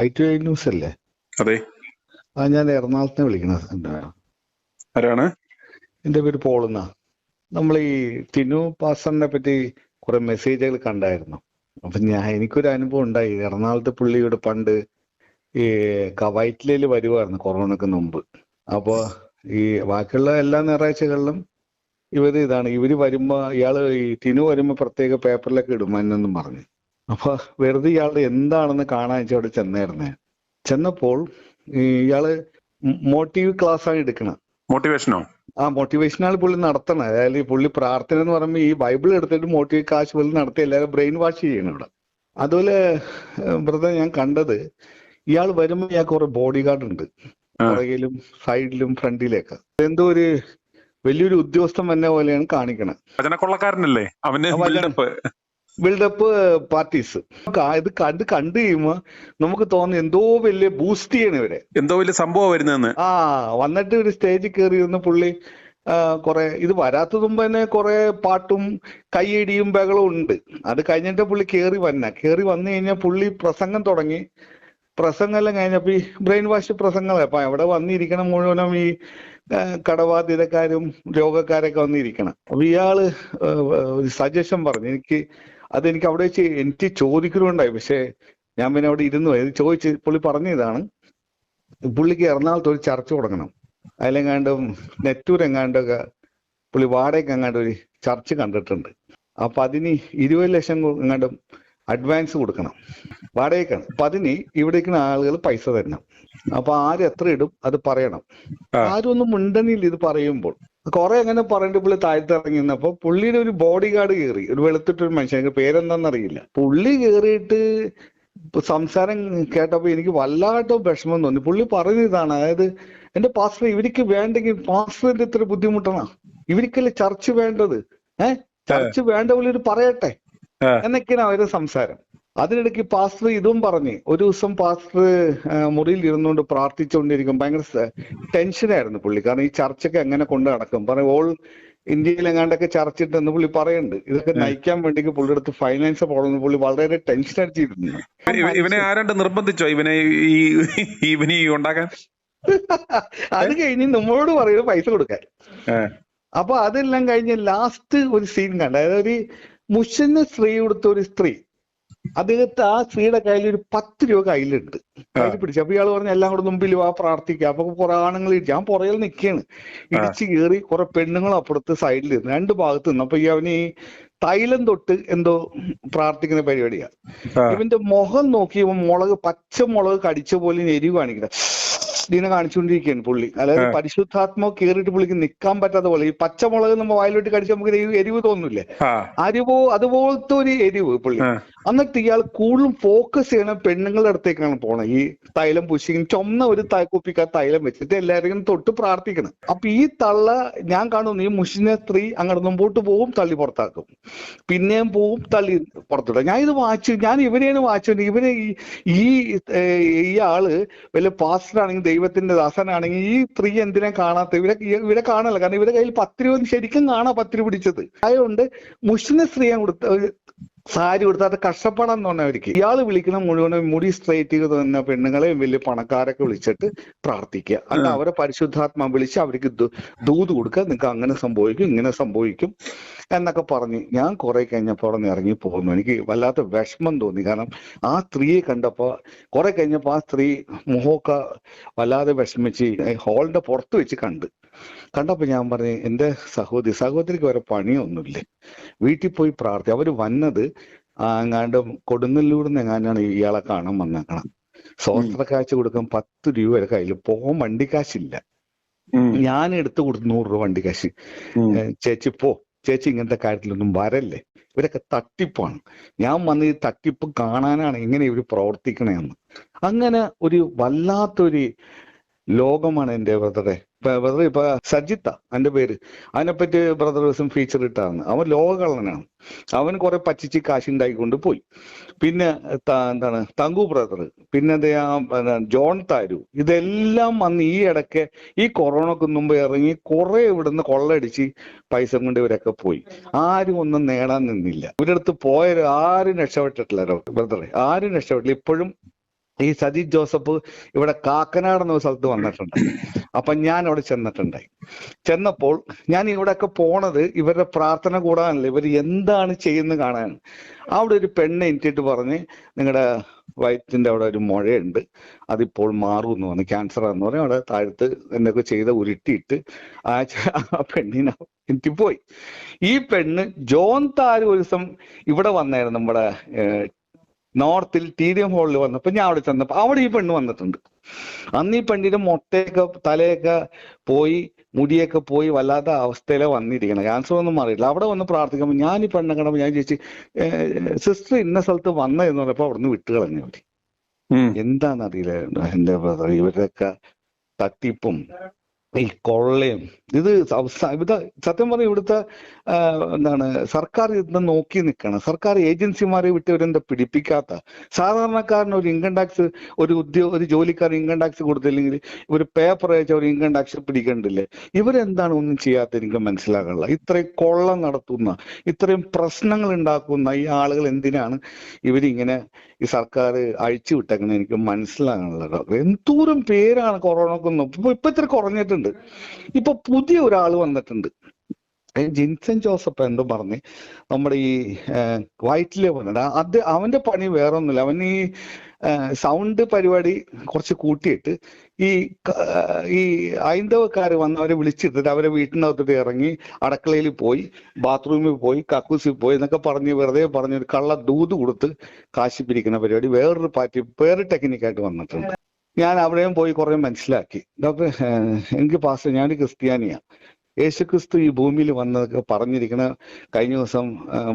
I to I news അല്ലേ അതെ. ആ ഞാൻ എറണാകുളത്ത് വിളിക്കണ ആരാണ്? എന്റെ പേര് പോളുന്ന. നമ്മൾ ഈ ടിനു പാസറിനെ പറ്റി കുറെ മെസ്സേജുകൾ കണ്ടായിരുന്നു. അപ്പൊ ഞാൻ എനിക്കൊരു അനുഭവം ഉണ്ടായി. എറണാകുളത്ത് പുള്ളിയുടെ പണ്ട് ഈ കവൈറ്റിലേൽ വരുവായിരുന്നു കൊറോണക്ക് മുമ്പ്. അപ്പൊ ഈ ബാക്കിയുള്ള എല്ലാ ഞായറാഴ്ചകളിലും ഇവർ ഇതാണ്. ഇവർ വരുമ്പോ ഇയാൾ ഈ ടിനു വരുമ്പോ പ്രത്യേക പേപ്പറിലൊക്കെ ഇടും എന്നെന്നും പറഞ്ഞു. അപ്പൊ വെറുതെ ഇയാളുടെ എന്താണെന്ന് കാണാൻ വെച്ചാൽ അവിടെ ചെന്നായിരുന്നേ. ചെന്നപ്പോൾ ഇയാൾ മോട്ടീവ് ക്ലാസ് ആണ് എടുക്കണം മോട്ടിവേഷനോ ആ മോട്ടിവേഷനാണ് പുള്ളി നടത്തണം. അതായത് ഈ പുള്ളി പ്രാർത്ഥന എന്ന് പറയുമ്പോൾ ഈ ബൈബിൾ എടുത്തിട്ട് മോട്ടിവേ കാശ് പുള്ളി നടത്തി എല്ലാവരും ബ്രെയിൻ വാഷ് ചെയ്യണം ഇവിടെ. അതുപോലെ ബ്രദർ ഞാൻ കണ്ടത് ഇയാൾ വരുമ്പോൾ ഇയാൾക്ക് കുറെ ബോഡി ഗാർഡ് ഉണ്ട്. പുറകിലും സൈഡിലും ഫ്രണ്ടിലൊക്കെ. എന്തോ ഒരു വലിയൊരു ഉദ്യോഗസ്ഥൻ വന്ന പോലെയാണ് കാണിക്കണത് കൊള്ളക്കാരനല്ലേ അവന് ബിൽഡപ്പ് ബിൽഡപ്പ് പാർട്ടീസ് ഇത് കണ്ട് കണ്ടു കഴിയുമ്പോൾ നമുക്ക് തോന്നുന്നു എന്തോ വലിയ ബൂസ്റ്റ് ചെയ്യണം ഇവരെ. എന്തോ വലിയ സംഭവം വരുന്നതെന്ന്. ആ വന്നിട്ട് ഒരു സ്റ്റേജിൽ കയറി ഇരുന്ന് പുള്ളി കൊറേ ഇത് വരാത്തത് മുമ്പ് തന്നെ കുറെ പാട്ടും കൈയടിയും ബഹളവും ഉണ്ട്. അത് കഴിഞ്ഞിട്ട് പുള്ളി കേറി വന്ന. കേറി വന്നു കഴിഞ്ഞാൽ പുള്ളി പ്രസംഗം തുടങ്ങി. പ്രസംഗം എല്ലാം കഴിഞ്ഞപ്പോ ഈ ബ്രെയിൻ വാഷ് പ്രസംഗങ്ങളെ അപ്പൊ എവിടെ വന്നിരിക്കണം മുഴുവനും ഈ കടബാധിതക്കാരും രോഗക്കാരൊക്കെ വന്നിരിക്കണം. അപ്പൊ ഇയാൾ ഒരു സജഷൻ പറഞ്ഞു. എനിക്ക് അതെനിക്ക് അവിടെ വെച്ച് എനിക്ക് ചോദിക്കലുണ്ടായി. പക്ഷെ ഞാൻ പിന്നെ അവിടെ ഇരുന്നു. ഇത് ചോദിച്ച് പുള്ളി പറഞ്ഞ ഇതാണ് പുള്ളിക്ക് എറണാകുളത്ത് ഒരു ചർച്ച തുടങ്ങണം. അതിലെങ്ങാണ്ടും നെറ്റൂർ എങ്ങാണ്ടൊക്കെ പുള്ളി വാടകയ്ക്ക് എങ്ങാണ്ട് ഒരു ചർച്ച് കണ്ടിട്ടുണ്ട്. അപ്പൊ അതിന് ഇരുപത് ലക്ഷം എങ്ങാണ്ടും അഡ്വാൻസ് കൊടുക്കണം. വാടകയ്ക്കാണ്. അപ്പൊ അതിന് ഇവിടെ ഇരിക്കുന്ന ആളുകൾ പൈസ തരണം. അപ്പൊ ആര് എത്ര ഇടും? അത് പറയണം. ആരും ഒന്നും മുണ്ടനില്ല ഇത് പറയുമ്പോൾ. കുറെ അങ്ങനെ പറഞ്ഞിട്ട് പുള്ളി താഴ്ത്തിറങ്ങി നിന്നപ്പോ പുള്ളിയുടെ ഒരു ബോഡി ഗാർഡ് കയറി ഒരു വെളുത്തിട്ടൊരു മനുഷ്യൻ. എനിക്ക് പേരെന്താണെന്നറിയില്ല പുള്ളി കയറിയിട്ട് സംസാരം കേട്ടപ്പോ എനിക്ക് വല്ലാട്ടോ വിഷമം തോന്നി. പുള്ളി പറഞ്ഞ ഇതാണ് അതായത് എന്റെ പാസ്റ്റർ ഇവർക്ക് വേണ്ടെങ്കിൽ പാസ്റ്ററിന്റെ ഇത്ര ബുദ്ധിമുട്ടണ? ഇവർക്കല്ലേ ചർച്ച് വേണ്ടത്? ഏഹ് ചർച്ച് വേണ്ട പോലെ ഒരു പറയട്ടെ? എന്നൊക്കെയാണ് അവരുടെ സംസാരം. അതിനിടയ്ക്ക് പാസ്റ്റർ ഇതും പറഞ്ഞ് ഒരു ദിവസം പാസ്റ്റർ മുറിയിൽ ഇരുന്നുകൊണ്ട് പ്രാർത്ഥിച്ചുകൊണ്ടിരിക്കും ഭയങ്കര ടെൻഷനായിരുന്നു പുള്ളി. കാരണം ഈ ചർച്ചൊക്കെ എങ്ങനെ കൊണ്ട് നടക്കും? പറയും ഓൾ ഇന്ത്യയിൽ എങ്ങാണ്ടൊക്കെ ചർച്ച ഇട്ടെന്ന് പുള്ളി പറയുന്നുണ്ട് ഇതൊക്കെ നയിക്കാൻ വേണ്ടി പുള്ളിയുടെ അടുത്ത് ഫൈനാൻസ് പോകണമെന്ന് പുള്ളി വളരെ ടെൻഷൻ അടിച്ചിരുന്നു. ഇവനെ ആരാണ്ട് നിർബന്ധിച്ചോ ഇവനെ ഈ ഇവനെ ഉണ്ടാക്കാൻ? അത് കഴിഞ്ഞ് നമ്മളോട് പറയുന്നത് പൈസ കൊടുക്കാൻ. അപ്പൊ അതെല്ലാം കഴിഞ്ഞ് ലാസ്റ്റ് ഒരു സീൻ കണ്ട. അതായത് ഒരു മുഷന് സ്ത്രീ കൊടുത്ത ഒരു സ്ത്രീ. അദ്ദേഹത്തെ ആ സ്ത്രീയുടെ കയ്യിൽ ഒരു പത്ത് രൂപ കയ്യിലുണ്ട്. കയ്യിൽ പിടിച്ചു. അപ്പൊ ഇയാൾ പറഞ്ഞ എല്ലാം കൂടെ മുമ്പിൽ വാ പ്രാർത്ഥിക്കുക അപ്പൊ കുറെ ആണുങ്ങൾ ഇടിച്ചു ഞാൻ പുറകിൽ നിൽക്കുകയാണ് ഇടിച്ച് കയറി കുറെ പെണ്ണുങ്ങൾ അപ്പുറത്ത് സൈഡിൽ ഇരുന്നു രണ്ട് ഭാഗത്ത് നിന്ന്. അപ്പൊ ഈ അവന് ഈ തൈലം തൊട്ട് എന്തോ പ്രാർത്ഥിക്കുന്ന പരിപാടിയാ. ഇവന്റെ മുഖം നോക്കി ഇവൻ മുളക് പച്ച മുളക് കടിച്ച പോലെ എരിവ് കാണിക്കുന്നത് ഇതിനെ കാണിച്ചുകൊണ്ടിരിക്കുകയാണ് പുള്ളി. അതായത് പരിശുദ്ധാത്മാവ് കയറിയിട്ട് പുള്ളിക്ക് നിൽക്കാൻ പറ്റാത്ത പോലെ. ഈ പച്ചമുളക് നമ്മൾ വായിലോട്ട് കടിച്ചാൽ നമുക്ക് എരിവ് തോന്നില്ലേ. അരിവോ അതുപോലത്തെ ഒരു എരിവ് പുള്ളി. എന്നിട്ട് ഇയാൾ കൂടുതലും ഫോക്കസ് ചെയ്യണ പെണ്ണുങ്ങളുടെ അടുത്തേക്കാണ് പോണത്. ഈ തൈലം പുഷിങ് ചൊന്ന ഒരു കുപ്പിക്കാ തൈലം വെച്ചിട്ട് എല്ലാവരും തൊട്ട് പ്രാർത്ഥിക്കണം. അപ്പൊ ഈ തള്ള ഞാൻ കാണുന്നു ഈ മുഷിഞ്ഞ സ്ത്രീ അങ്ങോട്ട് മുമ്പോട്ട് പോവും തള്ളി പുറത്താക്കും. പിന്നെയും പോവും തള്ളി പുറത്തിടും. ഞാൻ ഇത് വായിച്ചു ഞാൻ ഇവരെയാണ് വായിച്ചു ഇവനെ ഈ- ഈ ആൾ വല്ല പാസ്റ്റർ ആണെങ്കിൽ ദൈവത്തിന്റെ ദാസനാണെങ്കിൽ ഈ സ്ത്രീ എന്തിനാ കാണാത്ത ഇവരെ ഇവരെ കാണല്ല. കാരണം ഇവരുടെ കയ്യിൽ പത്ത് രൂപ ശരിക്കും കാണാ പത്ത് രൂപ പിടിച്ചത്. അതുകൊണ്ട് മുഷിഞ്ഞ സ്ത്രീയെ കൊടുത്ത സാരി കൊടുത്താൽ അത് കഷ്ടപ്പെടാൻ അവർക്ക്. ഇയാൾ വിളിക്കുന്ന മുഴുവനും മുടി സ്ട്രൈറ്റ് ചെയ്ത് തന്ന പെണ്ണുങ്ങളെയും വലിയ പണക്കാരൊക്കെ വിളിച്ചിട്ട് പ്രാർത്ഥിക്കുക. അല്ല അവരെ പരിശുദ്ധാത്മാ വിളിച്ച് അവർക്ക് ദൂത് കൊടുക്കുക. നിങ്ങൾക്ക് അങ്ങനെ സംഭവിക്കും ഇങ്ങനെ സംഭവിക്കും എന്നൊക്കെ പറഞ്ഞ് ഞാൻ കുറെ കഴിഞ്ഞപ്പോൾ അവിടെ നിന്ന് ഇറങ്ങി പോകുന്നു. എനിക്ക് വല്ലാത്ത വിഷമം തോന്നി. കാരണം ആ സ്ത്രീയെ കണ്ടപ്പോൾ കുറെ കഴിഞ്ഞപ്പോൾ ആ സ്ത്രീ മുഖമൊക്കെ വല്ലാതെ വിഷമിച്ച് ഹാളിന്റെ പുറത്ത് വെച്ച് കണ്ട്. കണ്ടപ്പോ ഞാൻ പറഞ്ഞു എന്റെ സഹോദരി സഹോദരിക്ക് വരെ പണിയൊന്നുമില്ലേ. വീട്ടിൽ പോയി പ്രാർത്ഥി അവർ വന്നത് ആ എങ്ങാണ്ട് കൊടുങ്ങല്ലൂർ നിന്ന് എങ്ങാണ്ടാണ് ഇയാളെ കാണാൻ വന്നേക്കണം സ്വാതന്ത്ര്യ കാശ് കൊടുക്കാൻ പത്ത് രൂപ വരെ കയ്യിൽ. പോകാൻ വണ്ടി കാശില്ല. ഉം. ഞാൻ എടുത്തു കൊടുത്തു നൂറ് രൂപ വണ്ടി കാശ്. ചേച്ചി പോ. ചേച്ചി ഇങ്ങനത്തെ കാര്യത്തിലൊന്നും വരല്ലേ? ഇവരൊക്കെ തട്ടിപ്പാണ്. ഞാൻ വന്ന് ഈ തട്ടിപ്പ് കാണാനാണ് ഇങ്ങനെ ഇവർ പ്രവർത്തിക്കണേന്ന്. അങ്ങനെ ഒരു വല്ലാത്തൊരു ലോകമാണ് എന്റെ ബ്രദറെ ബ്രദർ ഇപ്പൊ സജിത്ത എന്റെ പേര്. അതിനെപ്പറ്റി ബ്രദർ ദിവസം ഫീച്ചർ ഇട്ടാണ് അവൻ ലോകകള്ളനാണ്. അവൻ കുറെ പച്ചിച്ച് കാശുണ്ടായിക്കൊണ്ട് പോയി. പിന്നെ എന്താണ് തങ്കു ബ്രദർ പിന്നെ ജോൺ താരു. ഇതെല്ലാം വന്ന് ഈ ഇടയ്ക്ക് ഈ കൊറോണക്ക് മുമ്പ് ഇറങ്ങി കുറെ ഇവിടുന്ന് കൊള്ളടിച്ച് പൈസ കൊണ്ട് ഇവരൊക്കെ പോയി. ആരും ഒന്നും നേടാൻ നിന്നില്ല. ഇവരടുത്ത് പോയ ആരും രക്ഷപ്പെട്ടിട്ടില്ല ബ്രദറെ ആരും രക്ഷപ്പെട്ടില്ല. ഇപ്പോഴും ഈ സജി ജോസഫ് ഇവിടെ കാക്കനാട് എന്ന സ്ഥലത്ത് വന്നിട്ടുണ്ട്. അപ്പൊ ഞാൻ അവിടെ ചെന്നിട്ടുണ്ടായി ചെന്നപ്പോൾ ഞാൻ ഇവിടെയൊക്കെ പോണത് ഇവരുടെ പ്രാർത്ഥന കൂടാനല്ല. ഇവർ എന്താണ് ചെയ്യുന്നത് കാണാൻ. അവിടെ ഒരു പെണ്ണ് എനിക്കിട്ട് പറഞ്ഞ് നിങ്ങളുടെ വയറ്റിന്റെ അവിടെ ഒരു മുഴയുണ്ട്. അതിപ്പോൾ മാറും എന്ന് പറഞ്ഞു. ക്യാൻസർ എന്ന് പറഞ്ഞു. അവിടെ താഴത്ത് എന്നൊക്കെ ചെയ്ത ഉരുട്ടിയിട്ട് ആ പെണ്ണിനെ എനിക്ക് പോയി. ഈ പെണ്ണ് ജോൺ താര് ഒരു ദിവസം ഇവിടെ വന്നായിരുന്നു. നമ്മുടെ നോർത്തിൽ ടി ഡി എം ഹാളിൽ വന്നപ്പോ ഞാൻ അവിടെ ചെന്നപ്പോ അവിടെ ഈ പെണ്ണ് വന്നിട്ടുണ്ട്. അന്ന് ഈ പെണ്ണിന്റെ മുട്ടയൊക്കെ തലയൊക്കെ പോയി മുടിയൊക്കെ പോയി വല്ലാത്ത അവസ്ഥയിലെ വന്നിരിക്കണം. ക്യാൻസർ ഒന്നും മാറിയില്ല അവിടെ വന്ന് പ്രാർത്ഥിക്കുമ്പോൾ ഞാൻ ഈ പെണ്ണെ കണ്ടപ്പോൾ ഞാൻ ചേച്ചി സിസ്റ്റർ ഇന്ന സ്ഥലത്ത് വന്ന? എന്ന് പറഞ്ഞപ്പോൾ അവിടുന്ന് അവർ. എന്താന്ന് എന്താണെന്നറിയില്ല. എന്റെ ബ്രദർ ഇവരൊക്കെ തട്ടിപ്പും ഈ കൊള്ളയും. ഇത് ഇത് സത്യം പറഞ്ഞ ഇവിടുത്തെ എന്താണ് സർക്കാർ ഇത് നോക്കി നിൽക്കണം സർക്കാർ ഏജൻസിമാരെ വിട്ട് ഇവരെന്താ പിടിപ്പിക്കാത്ത? സാധാരണക്കാരന് ഒരു ഇൻകം ടാക്സ് ഒരു ഉദ്യോഗ ഒരു ജോലിക്കാരൻ ഇൻകം ടാക്സ് കൊടുത്തില്ലെങ്കിൽ ഇവർ പേപ്പർ അയച്ച ഒരു ഇൻകം ടാക്സ് പിടിക്കണ്ടില്ലേ? ഇവരെന്താണ് ഒന്നും ചെയ്യാത്ത എനിക്ക് മനസ്സിലാകാനുള്ള ഇത്രയും കൊള്ള നടത്തുന്ന ഇത്രയും പ്രശ്നങ്ങൾ ഉണ്ടാക്കുന്ന ഈ ആളുകൾ എന്തിനാണ് ഇവരിങ്ങനെ ഈ സർക്കാർ അഴിച്ചു വിട്ടേക്കുന്നത് എനിക്ക് മനസ്സിലാകാനുള്ള എന്തോരം പേരാണ് കൊറോണക്കൊന്നും. ഇപ്പൊ ഇപ്പൊ ഇത്ര കുറഞ്ഞിട്ടുണ്ട്. ഇപ്പൊ പുതിയ ഒരാൾ വന്നിട്ടുണ്ട്. ജിൻസൺ ജോസഫ് എന്തോ പറഞ്ഞ് നമ്മുടെ ഈ വൈറ്റിലെ വന്നിട്ട്. അത് അവന്റെ പണി വേറെ ഒന്നുമില്ല അവൻ ഈ സൗണ്ട് പരിപാടി കുറച്ച് കൂട്ടിയിട്ട് ഈ ഈ ഹൈന്ദവക്കാർ വന്ന് അവരെ വിളിച്ചിട്ടിട്ട് അവരെ വീട്ടിനകത്തോട്ട് ഇറങ്ങി അടക്കളയിൽ പോയി ബാത്റൂമിൽ പോയി കക്കൂസിൽ പോയി എന്നൊക്കെ പറഞ്ഞ് വെറുതെ പറഞ്ഞ് കള്ള ദൂത് കൊടുത്ത് കാശി പിരിക്കുന്ന പരിപാടി വേറൊരു പാറ്റി വേറെ ടെക്നിക്കായിട്ട് വന്നിട്ടുണ്ട്. ഞാൻ അവിടെയും പോയി കുറെ മനസ്സിലാക്കി. ഡോക്ടർ എനിക്ക് പാസ്റ്റർ ഞാൻ ക്രിസ്ത്യാനിയാ. യേശുക്രിസ്തു ഈ ഭൂമിയിൽ വന്നതൊക്കെ പറഞ്ഞിരിക്കുന്ന കഴിഞ്ഞ ദിവസം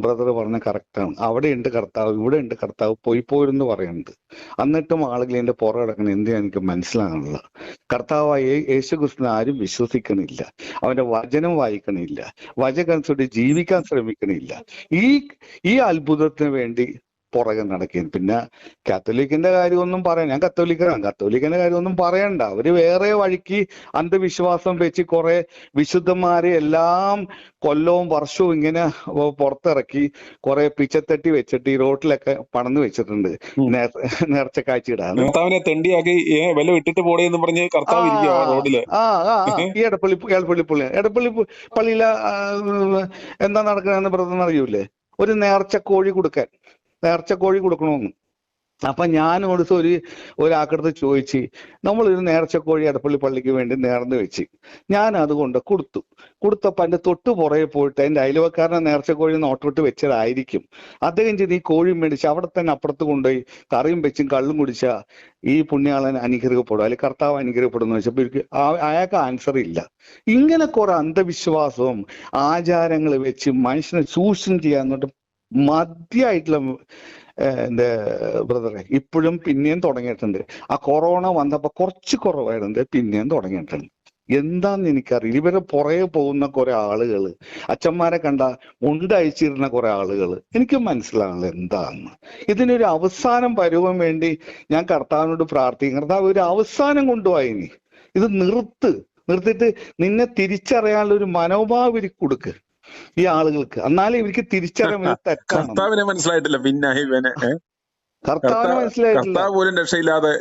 ബ്രദർ പറഞ്ഞ കറക്റ്റാണ്. അവിടെ ഉണ്ട് കർത്താവ് ഇവിടെ ഉണ്ട് കർത്താവ് പോയി പോയിരുന്നു പറയുന്നത് എന്നിട്ടും ആളുകൾ എന്റെ പുറകെ കിടക്കണം എന്തിനാ എനിക്ക് മനസ്സിലാകണില്ല കർത്താവായ യേശുക്രിസ്തുവിനെ ആരും വിശ്വസിക്കണില്ല. അവന്റെ വചനം വായിക്കണില്ല. വചനനുസരിച്ച് ജീവിക്കാൻ ശ്രമിക്കണില്ല. ഈ ഈ അത്ഭുതത്തിന് വേണ്ടി പുറകെ നടക്കുകയും. പിന്നെ കാത്തോലിക്കിന്റെ കാര്യമൊന്നും പറയാൻ ഞാൻ കത്തോലിക്കനാണ് കത്തോലിക്കിന്റെ കാര്യമൊന്നും പറയണ്ട. അവർ വേറെ വഴിക്ക് അന്ധവിശ്വാസം വെച്ച് കുറെ വിശുദ്ധന്മാരെ എല്ലാം കൊല്ലവും വർഷവും ഇങ്ങനെ പുറത്തിറക്കി കുറെ പിച്ചത്തട്ടി വെച്ചിട്ട് ഈ റോട്ടിലൊക്കെ പണന്ന് വെച്ചിട്ടുണ്ട്. നേർച്ച കാഴ്ച ഇടാൻ കർത്താവിനെ തെണ്ടിയാക്കി ഏ വല്ല വിട്ടിട്ട് പോടേ എന്ന് പറഞ്ഞ് കർത്താവ് റോഡിൽ. ആ ആ ഈ എടപ്പള്ളി എടപ്പള്ളി പുള്ളി എടപ്പള്ളി പള്ളിയിലെ എന്താ നടക്കണെന്ന് ബ്രദറിന് അറിയൂലേ ഒരു നേർച്ച കോഴി കൊടുക്കാൻ. നേർച്ച കോഴി കൊടുക്കണമെന്ന് അപ്പൊ ഞാൻ ഒരു ഒരു ഒരാക്കടുത്ത് ചോദിച്ച് നമ്മളൊരു നേർച്ചക്കോഴി എടപ്പള്ളി പള്ളിക്ക് വേണ്ടി നേർന്ന് വെച്ച്. ഞാൻ അതുകൊണ്ട് കൊടുത്തു. കൊടുത്തപ്പോ അതിന്റെ തൊട്ട് പുറകെ പോയിട്ട് അതിന്റെ അയൽവക്കാരനെ നേർച്ചക്കോഴി നോട്ടോട്ട് വെച്ചതായിരിക്കും. അദ്ദേഹം ചെയ്ത് ഈ കോഴി മേടിച്ച് അവിടെ തന്നെ അപ്പുറത്ത് കൊണ്ടുപോയി കറിയും വെച്ചും കള്ളും കുടിച്ച ഈ പുണ്യാളൻ അനുഗ്രഹപ്പെടും. അല്ലെങ്കിൽ കർത്താവ് അനുഗ്രഹപ്പെടുന്നു വെച്ചപ്പോ ഇവർക്ക് അയാൾക്ക് ആൻസർ ഇല്ല. ഇങ്ങനെ കുറെ അന്ധവിശ്വാസവും ആചാരങ്ങൾ വെച്ച് മനുഷ്യനെ ചൂഷണം ചെയ്യാന്നിട്ട് മധ്യമായിട്ടുള്ള ഏഹ്, എന്റെ ബ്രദറെ ഇപ്പോഴും പിന്നെയും തുടങ്ങിയിട്ടുണ്ട്. ആ കൊറോണ വന്നപ്പോ കുറച്ച് കുറവായിരുന്നു പിന്നെയും തുടങ്ങിയിട്ടുണ്ട്. എന്താന്ന് എനിക്കറിയില്ല. ഇവരെ പുറകെ പോകുന്ന കുറെ ആളുകൾ അച്ഛന്മാരെ കണ്ട ഉണ്ടയച്ചിരുന്ന കുറെ ആളുകൾ എനിക്ക് മനസ്സിലാകുന്നില്ല എന്താന്ന്. ഇതിനൊരു അവസാനം വരുവാൻ വേണ്ടി ഞാൻ കർത്താവിനോട് പ്രാർത്ഥിക്കും കർത്താവ് ഒരു അവസാനം കൊണ്ടുപോയി നീ ഇത് നിർത്ത്. നിർത്തിയിട്ട് നിന്നെ തിരിച്ചറിയാനുള്ള ഒരു മനോഭാവം ഇവർക്ക് കൊടുക്ക്. ഈ ആളുകൾക്ക്. എന്നാലേ ഇവർക്ക് തിരിച്ചറിയാൻ കർത്താവിനെ മനസ്സിലായിട്ടില്ല. പിന്നെ ഇവനെ? കർത്താവിനെ മനസ്സിലായിട്ടില്ല. പോലും രക്ഷയില്ലാതെ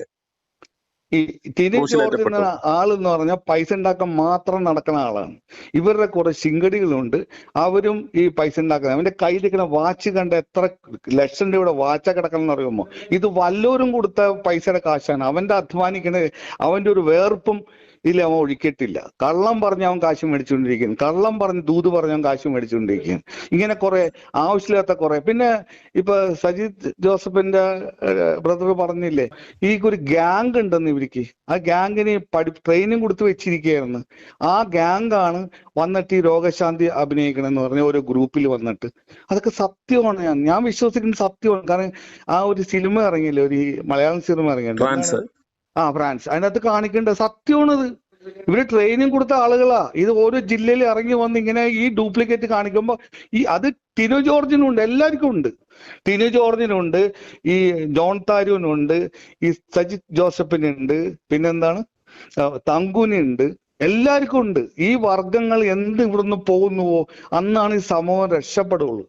ഈ ടിനി ജോർജ്. എന്ന ആൾ എന്ന് പറഞ്ഞാൽ പൈസ ഉണ്ടാക്കാൻ മാത്രം നടക്കുന്ന ആളാണ്. ഇവരുടെ കുറെ ശിങ്കടികളുണ്ട്. അവരും ഈ പൈസ ഉണ്ടാക്കുന്നത്. അവന്റെ കയ്യിലിരിക്കുന്ന വാച്ച് കണ്ട എത്ര ലക്ഷം രൂപയുടെ വാച്ച കിടക്കണം അറിയുമോ? ഇത് വല്ലോരും കൊടുത്ത പൈസയുടെ കാശാണ്. അവന്റെ അധ്വാനിക്കുന്ന അവന്റെ ഒരു വേർപ്പും ഇതിൽ അവൻ ഒഴിക്കട്ടില്ല. കള്ളം പറഞ്ഞ് അവൻ കാശ് മേടിച്ചുകൊണ്ടിരിക്കുന്നു. കള്ളം പറഞ്ഞ് ദൂത് പറഞ്ഞ് അവൻ കാശ് മേടിച്ചുകൊണ്ടിരിക്കുന്നു. ഇങ്ങനെ കുറെ ആവശ്യമില്ലാത്ത കുറെ. പിന്നെ ഇപ്പൊ സജിത് ജോസഫിന്റെ ബ്രദർ പറഞ്ഞില്ലേ ഈ ഒരു ഗ്യാങ് ഉണ്ടെന്ന് ഇവർക്ക്. ആ ഗ്യാങ്ങിന് പഠി ട്രെയിനിങ് കൊടുത്ത് വെച്ചിരിക്കുകയായിരുന്നു. ആ ഗ്യാങ് ആണ് വന്നിട്ട് ഈ രോഗശാന്തി അഭിനയിക്കണം എന്ന് പറഞ്ഞ ഓരോ ഗ്രൂപ്പിൽ വന്നിട്ട്. അതൊക്കെ സത്യമാണ്. ഞാൻ ഞാൻ വിശ്വസിക്കുന്ന സത്യമാണ്. കാരണം ആ ഒരു സിനിമ ഇറങ്ങിയില്ലേ ഒരു മലയാളം സിനിമ ഇറങ്ങിയിട്ടുണ്ട്? ആ ഫ്രാൻസ്. അതിനകത്ത് കാണിക്കേണ്ടത് സത്യമാണത്. ഇവർ ട്രെയിനിങ് കൊടുത്ത ആളുകളാ. ഇത് ഓരോ ജില്ലയിൽ ഇറങ്ങി വന്ന് ഇങ്ങനെ ഈ ഡ്യൂപ്ലിക്കേറ്റ് കാണിക്കുമ്പോ ഈ അത് ടിനു ജോർജിനുണ്ട്. എല്ലാവർക്കും ഉണ്ട്. ടിനു ജോർജിനുണ്ട്. ഈ ജോൺ താരൂനുണ്ട്. ഈ സജിത് ജോസഫിനുണ്ട്. പിന്നെന്താണ്? തങ്കുനുണ്ട് എല്ലാവർക്കും ഉണ്ട്. ഈ വർഗങ്ങൾ എന്ത് ഇവിടുന്ന് പോകുന്നുവോ? അന്നാണ് ഈ സമൂഹം രക്ഷപ്പെടുള്ളൂ.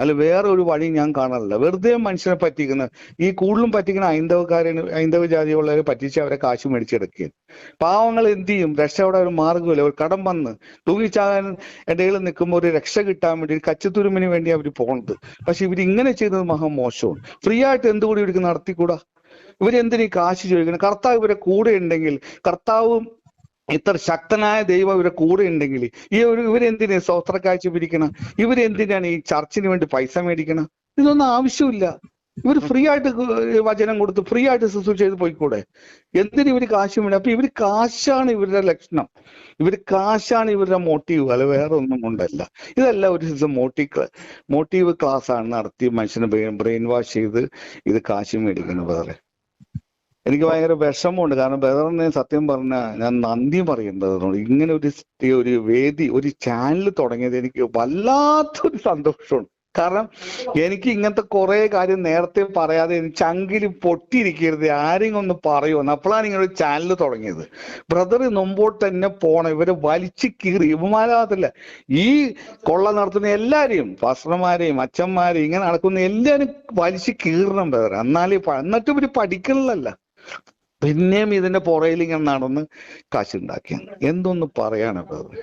അല്ല വേറെ ഒരു വഴി ഞാൻ കാണാറില്ല. വെറുതെ മനുഷ്യനെ പറ്റിക്കുന്ന ഈ കൂടുതലും പറ്റിക്കുന്ന ഹൈന്ദവക്കാരെ ഹൈന്ദവ ജാതിയുള്ളവരെ പറ്റിച്ച് അവരെ കാശ് മേടിച്ചെടുക്കുകയും പാവങ്ങൾ എന്ത് ചെയ്യും? രക്ഷയുടെ ഒരു മാർഗമില്ല ഒരു കടം വന്ന് തൂങ്ങിച്ചാകാൻ ഇടയിൽ നിൽക്കുമ്പോൾ ഒരു രക്ഷ കിട്ടാൻ വേണ്ടി ഒരു കച്ചത്തുരുമിന് വേണ്ടി അവർ പോണത്. പക്ഷെ ഇവർ ഇങ്ങനെ ചെയ്യുന്നത് മഹാ മോശമാണ്. ഫ്രീ ആയിട്ട് എന്തുകൂടി ഇവർക്ക് നടത്തിക്കൂടാ? ഇവരെന്തിനീ കാശ് ചോദിക്കണം കർത്താവ് ഇവരെ കൂടെ ഉണ്ടെങ്കിൽ കർത്താവും ഇത്ര ശക്തനായ ദൈവം ഇവരെ കൂടെ ഉണ്ടെങ്കിൽ ഈ ഒരു ഇവരെന്തിനു സ്വസ്ത്ര കാഴ്ച പിരിക്കണം ഇവരെന്തിനാണ് ഈ ചർച്ചിന് വേണ്ടി പൈസ മേടിക്കണം? ഇതൊന്നും ആവശ്യമില്ല. ഇവർ ഫ്രീ ആയിട്ട് വചനം കൊടുത്ത് ഫ്രീ ആയിട്ട് ശുശ്രൂഷ ചെയ്ത് പോയിക്കൂടെ? എന്തിനു കാശ് വേണം അപ്പൊ ഇവർ കാശാണ് ഇവരുടെ ലക്ഷണം. ഇവർ കാശാണ് ഇവരുടെ മോട്ടീവ് അല്ല വേറെ ഒന്നും കൊണ്ടല്ല. ഇതല്ല ഒരു മോട്ടീവ് മോട്ടീവ് ക്ലാസ് ആണ് നടത്തി മനുഷ്യനെ ബ്രെയിൻ വാഷ് ചെയ്ത് ഇത് കാശ് മേടിക്കുന്നു വേറെ എനിക്ക് ഭയങ്കര വിഷമമുണ്ട്. കാരണം ബ്രദറിന് സത്യം പറഞ്ഞ ഞാൻ നന്ദി പറയും ബദറിനോട് ഇങ്ങനെ ഒരു ഒരു വേദി ഒരു ചാനൽ തുടങ്ങിയത് എനിക്ക് വല്ലാത്തൊരു സന്തോഷമുണ്ട് കാരണം എനിക്ക് ഇങ്ങനത്തെ കുറെ കാര്യം നേരത്തെ പറയാതെ ചങ്കിൽ പൊട്ടിയിരിക്കരുത് ആരെങ്കിലും ഒന്ന് പറയുമെന്ന് അപ്പോഴാണ് ഇങ്ങനെ ഒരു ചാനൽ തുടങ്ങിയത്. ബ്രദർ മുമ്പോട്ട് തന്നെ പോണം. ഇവരെ വലിച്ചു കീറി. ഇവമാരാകത്തില്ല ഈ കൊള്ള നടത്തുന്ന എല്ലാരെയും പാസ്റ്റർമാരെയും അച്ഛന്മാരെയും ഇങ്ങനെ നടക്കുന്ന എല്ലാരും വലിച്ചു കീറണം ബ്രദർ എന്നാലേ എന്നിട്ടും ഇവർ പഠിക്കണില്ലല്ല പിന്നെയും ഇതിന്റെ പുറയിൽ ഇങ്ങനെ നടന്ന് കാശുണ്ടാക്കിയാണ്. എന്തൊന്ന് ബ്രദർ